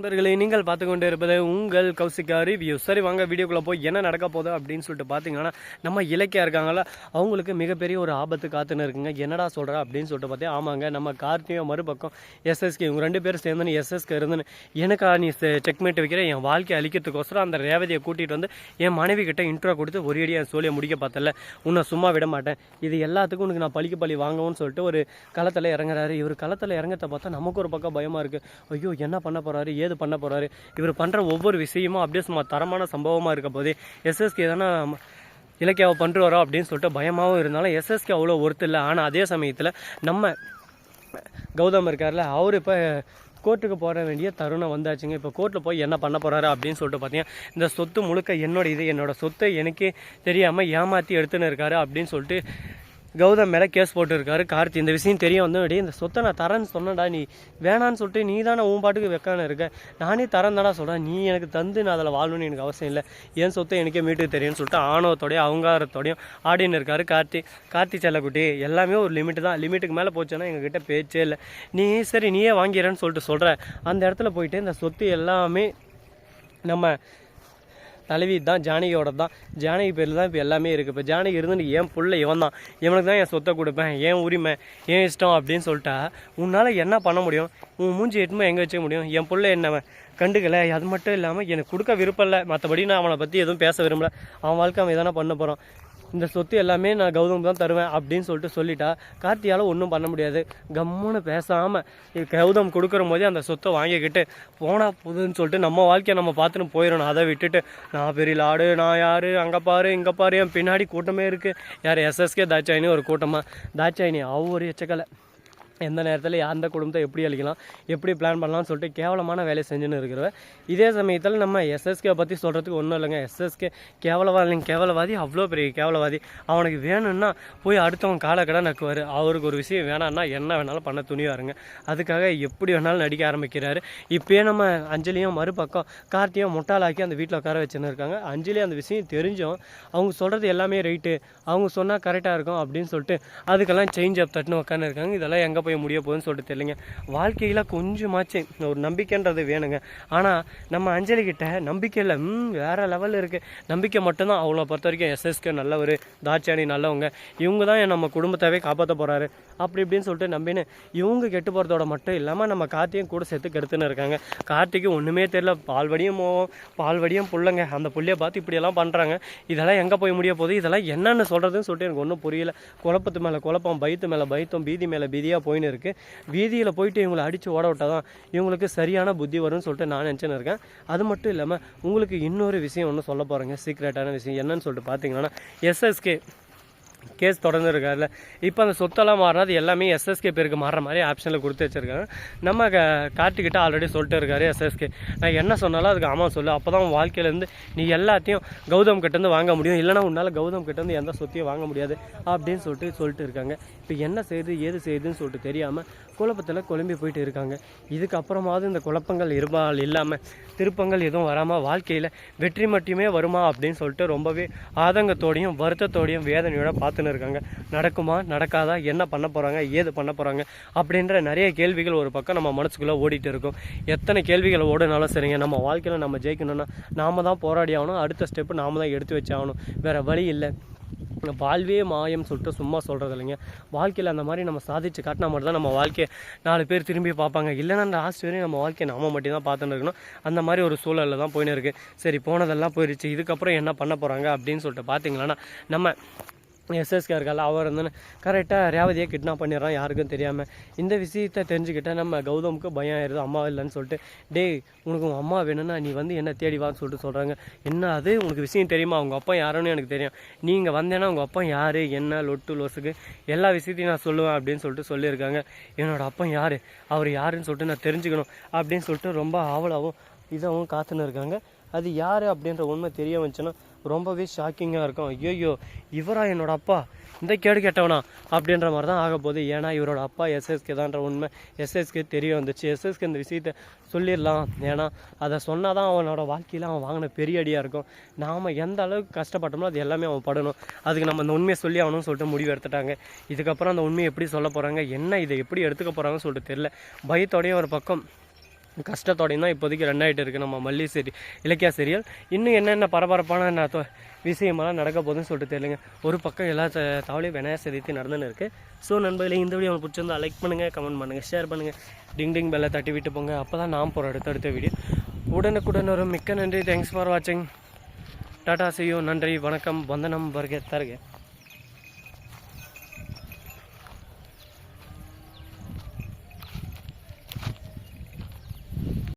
நண்பர்களே நீங்கள் பார்த்து கொண்டு இருப்பது உங்கள் கௌசிகா ரிவ்யூ சரி வாங்க வீடியோக்குள்ளே போய் என்ன நடக்க போகுது அப்படின்னு சொல்லிட்டு பார்த்தீங்கன்னா நம்ம இலக்கியா இருக்காங்களா அவங்களுக்கு மிகப்பெரிய ஒரு ஆபத்து காத்துன்னு இருக்குங்க. என்னடா சொல்கிறா அப்படின்னு சொல்லிட்டு பார்த்தே ஆமாங்க நம்ம கார்த்தியும் மறுபக்கம் எஸ்எஸ்கே இவங்க ரெண்டு பேரும் சேர்ந்து எஸ்எஸ்கே இருந்துன்னு எனக்கா நீ செக்மேட் வைக்கிற? என் வாழ்க்கையை அழிக்கிறதுக்கோசரம் அந்த ரேவதியை கூட்டிகிட்டு வந்து என் மனைவி கிட்ட இன்ட்ரோ கொடுத்து ஒரு அடி என் சோழியை முடிக்க பார்த்தல உன்னை சும்மா விட மாட்டேன். இது எல்லாத்துக்கும் உனக்கு நான் பழிக்கு பழி வாங்குவோம்னு சொல்லிட்டு ஒரு களத்தில் இறங்குறாரு. இவர் களத்தில் இறங்கத்தை பார்த்தா நமக்கு ஒரு பக்கம் பயமாக இருக்குது ஐயோ என்ன பண்ண போகிறாரு ஏது பண்ண போகிறாரு இவர் பண்ணுற ஒவ்வொரு விஷயமும் அப்படியே சும்மா தரமான சம்பவமாக இருக்க போது எஸ்எஸ்கே தானே இலக்கியாவை பண்ணிட்டு வரோம் அப்படின்னு சொல்லிட்டு பயமாகவும் இருந்தாலும் எஸ்எஸ்கே அவ்வளோ ஒர்த்து இல்லை. ஆனால் அதே சமயத்தில் நம்ம கௌதம் இருக்கார்ல அவர் இப்போ கோர்ட்டுக்கு போட வேண்டிய தருணம் வந்தாச்சுங்க. இப்போ கோர்ட்டில் போய் என்ன பண்ண போகிறாரு அப்படின்னு சொல்லிட்டு பார்த்தீங்கன்னா இந்த சொத்து முழுக்க என்னோட இது என்னோட சொத்தை எனக்கே தெரியாமல் ஏமாற்றி எடுத்துன்னு இருக்காரு அப்படின்னு சொல்லிட்டு கௌதம் மேலே கேஸ் போட்டுருக்காரு. கார்த்தி இந்த விஷயம் தெரிய வந்து டேய் இந்த சொத்தை நான் தரேன்னு சொன்னடா நீ வேணான்னு சொல்லிட்டு நீ தானே உன் பாட்டுக்கு வைக்கான இருக்க. நானே தரேன் தானே சொல்கிறேன் நீ எனக்கு தந்து நான் அதில் வாழணும்னு எனக்கு அவசியம் இல்லை. என் சொத்தை எனக்கே மீட்டுக்கு தெரியும்னு சொல்லிட்டு ஆணவத்தோடையும் அவங்காரத்தோடையும் ஆடின்னு இருக்காரு கார்த்தி. கார்த்தி செல்லக்குட்டி எல்லாமே ஒரு லிமிட் தான். லிமிட்டுக்கு மேலே போச்சுன்னா எங்ககிட்ட பேச்சே இல்லை. நீ சரி நீயே வாங்கிறேன்னு சொல்லிட்டு சொல்கிற அந்த இடத்துல போயிட்டு இந்த சொத்து எல்லாமே நம்ம தலைவி தான் ஜானகியோட தான். ஜானகி பேரில் தான் இப்போ எல்லாமே இருக்குது இப்போ ஜானகி இருந்து என் பிள்ளை இவன் தான். இவனுக்கு தான் என் சொத்தை கொடுப்பேன் என் உரிமை என் இஷ்டம் அப்படின்னு சொல்லிட்டா உன்னால் என்ன பண்ண முடியும்? உன் மூஞ்சி எட்டுமே எங்கே வச்சுக்க முடியும்? என் பிள்ளை என்ன கண்டுக்கலை. அது மட்டும் இல்லாமல் எனக்கு கொடுக்க விருப்பம் இல்லை. மற்றபடி நான் அவனை பற்றி எதுவும் பேச விரும்பலை. அவன் வாழ்க்கை அவன் எதனா பண்ண போகிறான் இந்த சொத்து எல்லாமே நான் கௌதம் தான் தருவேன் அப்படின்னு சொல்லிட்டு சொல்லிட்டா கார்த்தியால் ஒன்றும் பண்ண முடியாது. கம்முன்னு பேசாமல் கௌதம் கொடுக்குற போதே அந்த சொத்தை வாங்கிக்கிட்டு போனால் போதுன்னு சொல்லிட்டு நம்ம வாழ்க்கையை நம்ம பார்த்துன்னு போயிடணும். அதை விட்டுட்டு நான் பெரிய லாடு நான் யார்? அங்கே பாரு இங்கே பாரு. என் பின்னாடி கூட்டமே இருக்குது யார் எஸ்எஸ்கே தாட்சாயினி ஒரு கூட்டமாக தாட்சாயினி அவ ஒரு எச்சக்கலை. எந்த நேரத்தில் அந்த குடும்பத்தை எப்படி அழிக்கலாம் எப்படி பிளான் பண்ணலாம்னு சொல்லிட்டு கேவலமான வேலையை செஞ்சுன்னு இருக்கிறவ இதே சமயத்தில் நம்ம எஸ்எஸ்கே பற்றி சொல்கிறதுக்கு ஒன்றும் இல்லைங்க. எஸ்எஸ்கே கேவலவாதி கேவலவாதி அவ்வளோ பெரிய கேவலவாதி. அவனுக்கு வேணும்னா போய் அடுத்தவன் காலை கடை நக்குவார். அவருக்கு ஒரு விஷயம் வேணான்னா என்ன வேணாலும் பண்ண துணிவாருங்க. அதுக்காக எப்படி வேணாலும் நடிக்க ஆரம்பிக்கிறாரு. இப்போயே நம்ம அஞ்சலியும் மறுபக்கம் கார்த்தியும் முட்டாளாக்கி அந்த வீட்டில் உட்கார வச்சுன்னு இருக்காங்க. அஞ்சலி அந்த விஷயம் தெரிஞ்சும் அவங்க சொல்கிறது எல்லாமே ரைட்டு அவங்க சொன்னால் கரெக்டாக இருக்கும் அப்படின்னு சொல்லிட்டு அதுக்கெல்லாம் சேஞ்ச் அப் தட்டுன்னு உட்காந்துருக்காங்க இதெல்லாம் எங்கே போய் முடிய போகுதுன்னு சொல்லிட்டு தெரியலைங்க. வாழ்க்கையில் கொஞ்சமாச்சு ஒரு நம்பிக்கைன்றது வேணுங்க. ஆனால் நம்ம அஞ்சலி கிட்ட ம் வேறு லெவலில் இருக்குது நம்பிக்கை மட்டும்தான். அவங்கள பொறுத்த வரைக்கும் எஸ்எஸ்கே நல்லவர் தாட்சாணி நல்லவங்க. இவங்க தான் நம்ம குடும்பத்தாவே காப்பாற்ற போகிறாரு அப்படி இப்படின்னு சொல்லிட்டு நம்பின்னு இவங்க கெட்டு போகிறதோட மட்டும் இல்லாமல் நம்ம கார்த்தியும் கூட சேர்த்து கெடுத்துன்னு இருக்காங்க. கார்த்திக்கு ஒன்றுமே தெரியல. பால்வடியும் போவோம் பால்வடியும் பிள்ளைங்க. அந்த புள்ளைய பார்த்து இப்படியெல்லாம் பண்ணுறாங்க இதெல்லாம் எங்கே போய் முடிய போகுது? இதெல்லாம் என்னென்னு சொல்கிறதுன்னு சொல்லிட்டு எனக்கு ஒன்றும் புரியல. குழப்பத்து மேலே குழப்பம் பயத்து மேலே பயத்தம் பீதி மேலே பீதியாக போயின்னு இருக்குது வீதியில் போயிட்டு இவங்களை அடித்து ஓட விட்டால் தான் இவங்களுக்கு சரியான புத்தி வரும்னு சொல்லிட்டு நான் நினச்சின்னு இருக்கேன். அது மட்டும் இல்லாமல் உங்களுக்கு இன்னொரு விஷயம் ஒன்று சொல்ல போகிறேங்க சீக்ரெட்டான விஷயம். என்னன்னு சொல்லிட்டு பார்த்தீங்கன்னா எஸ்எஸ்கே கேஸ் தொடர்ந்து இருக்காதுல்ல இப்போ அந்த சொத்தெல்லாம் மாறினா அது எல்லாமே எஸ்எஸ்கே பேருக்கு மாறுற மாதிரி ஆப்ஷனில் கொடுத்து வச்சுருக்காங்க. நம்ம க கார்த்திகிட்ட ஆல்ரெடி சொல்லிட்டு இருக்காரு எஸ்எஸ்கே நான் என்ன சொன்னாலும் அதுக்கு ஆமாம் சொல்லு. அப்போ தான் வாழ்க்கையிலேருந்து நீ எல்லாத்தையும் கௌதம் கிட்டேருந்து வாங்க முடியும். இல்லைனா உன்னால் கௌதம் கிட்டேருந்து எந்த சொத்தையும் வாங்க முடியாது அப்படின்னு சொல்லிட்டு சொல்லிட்டு இருக்காங்க. இப்போ என்ன செய்யுது ஏது செய்யுதுன்னு சொல்லிட்டு தெரியாமல் குழப்பத்தில் குழம்பி போயிட்டு இருக்காங்க. இதுக்கப்புறமாவது இந்த குழப்பங்கள் இருபால் இல்லாமல் திருப்பங்கள் எதுவும் வராமல் வாழ்க்கையில் வெற்றி மட்டுமே வருமா அப்படின்னு சொல்லிட்டு ரொம்பவே ஆதங்கத்தோடையும் வருத்தத்தோடையும் வேதனையோட பார்த்துன்னு இருக்காங்க. நடக்குமா? நடக்காதா? என்ன பண்ண போகிறாங்க ஏது பண்ண போகிறாங்க அப்படின்ற நிறைய கேள்விகள் ஒரு பக்கம் நம்ம மனசுக்குள்ளே ஓடிட்டு இருக்கும். எத்தனை கேள்விகள் ஓடினாலும் சரிங்க நம்ம வாழ்க்கையில் நம்ம ஜெயிக்கணும்னா நாம தான் போராடி ஆகணும். அடுத்த ஸ்டெப்பு நாம தான் எடுத்து வச்சாகணும் வேறு வழி இல்லை. வாழ்வே மாயம் சொல்லிட்டு சும்மா சொல்கிறது இல்லைங்க. வாழ்க்கையில் அந்த மாதிரி நம்ம சாதிச்சு காட்டினா மட்டும் தான் நம்ம வாழ்க்கையை நாலு பேர் திரும்பி பார்ப்பாங்க. இல்லைன்னா அந்த லாஸ்ட் வரையும் நம்ம வாழ்க்கையை நாம மட்டும் தான் பார்த்துன்னு இருக்கணும். அந்த மாதிரி ஒரு சூழலில் தான் போயின்னு இருக்குது சரி போனதெல்லாம் போயிடுச்சு இதுக்கப்புறம் என்ன பண்ண போகிறாங்க அப்படின்னு சொல்லிட்டு பார்த்தீங்களன்னா நம்ம எஸ்எஸ்கே இருக்கால அவர் வந்து கரெக்டாக ரேவதியை கிட்னாப் பண்ணிடுறான் யாருக்கும் தெரியாமல் இந்த விஷயத்தை தெரிஞ்சுக்கிட்ட நம்ம கௌதமுக்கு பயம் ஆயிடுது அம்மா இல்லைன்னு சொல்லிட்டு டேய் உனக்கு உங்கள் அம்மா வேணும்னா நீ வந்து என்ன தேடி வான்னு சொல்லிட்டு சொல்கிறாங்க என்ன அது? உனக்கு விஷயம் தெரியுமா? அவங்க அப்பா யாருன்னு எனக்கு தெரியும். நீங்கள் வந்தேன்னா உங்கள் அப்பா யார்? என்ன? லொட்டு லொசுக்கு. எல்லா விஷயத்தையும் நான் சொல்லுவேன் அப்படின்னு சொல்லிட்டு சொல்லியிருக்காங்க. என்னோட அப்பா யார்? அவர் யாருன்னு சொல்லிட்டு நான் தெரிஞ்சுக்கணும் அப்படின்னு சொல்லிட்டு ரொம்ப ஆவலாகவும் இதாகவும் காத்துன்னு இருக்காங்க. அது யார் அப்படின்ற உண்மை தெரிய வந்துச்சுன்னா ரொம்பவே ஷாக்கிங்காக இருக்கும். ஐயோ இவரா என்னோட அப்பா? இந்த கேடு கேட்டவனா? அப்படின்ற மாதிரி தான் ஆக போகுது ஏன்னா இவரோட அப்பா எஸ்எஸ்கே தான்ற உண்மை. எஸ்எஸ்கே தெரிய வந்துச்சு. எஸ்எஸ்கே இந்த விஷயத்த சொல்லிடலாம். ஏன்னா அதை சொன்னால் தான் அவனோட வாழ்க்கையில் அவன் வாங்கின பெரிய அடியாக இருக்கும். நாம் எந்த அளவுக்கு கஷ்டப்பட்டோமோ அது எல்லாமே அவன் படணும். அதுக்கு நம்ம அந்த உண்மையை சொல்லி ஆகணும்னு சொல்லிட்டு முடிவு எடுத்துட்டாங்க. இதுக்கப்புறம் அந்த உண்மையை எப்படி சொல்ல போகிறாங்க என்ன இதை எப்படி எடுத்துக்க போகிறாங்கன்னு சொல்லிட்டு தெரியல. பயத்தோடைய ஒரு பக்கம் கஷ்டத்தோடையும் தான் இப்போதைக்கு ரன் ஆகிட்டு இருக்குது நம்ம மல்லி சரி இலக்கியா சீரியல் இன்னும் என்னென்ன பரபரப்பான ந- தொ- விஷயமெல்லாம் நடக்க போகுதுன்னு சொல்லிட்டு தெரியலங்க. ஒரு பக்கம் எல்லா தவளையும் விநாயகர் சதுர்த்தி நடந்துன்னு இருக்குது ஸோ நண்பர்களே இந்த வீடியோ உங்களுக்கு பிடிச்சிருந்தா லைக் பண்ணுங்கள் கமெண்ட் பண்ணுங்கள் ஷேர் பண்ணுங்கள் டிங் டிங் பெல்லை தட்டி விட்டு போங்க. அப்போ தான் நான் போகிற அடுத்த அடுத்த வீடியோ. உடனுக்குடன் வரும். மிக்க நன்றி. தேங்க்ஸ் ஃபார் வாட்சிங் டாடா செய்யும் நன்றி. வணக்கம். வந்தனம் வருக தருக.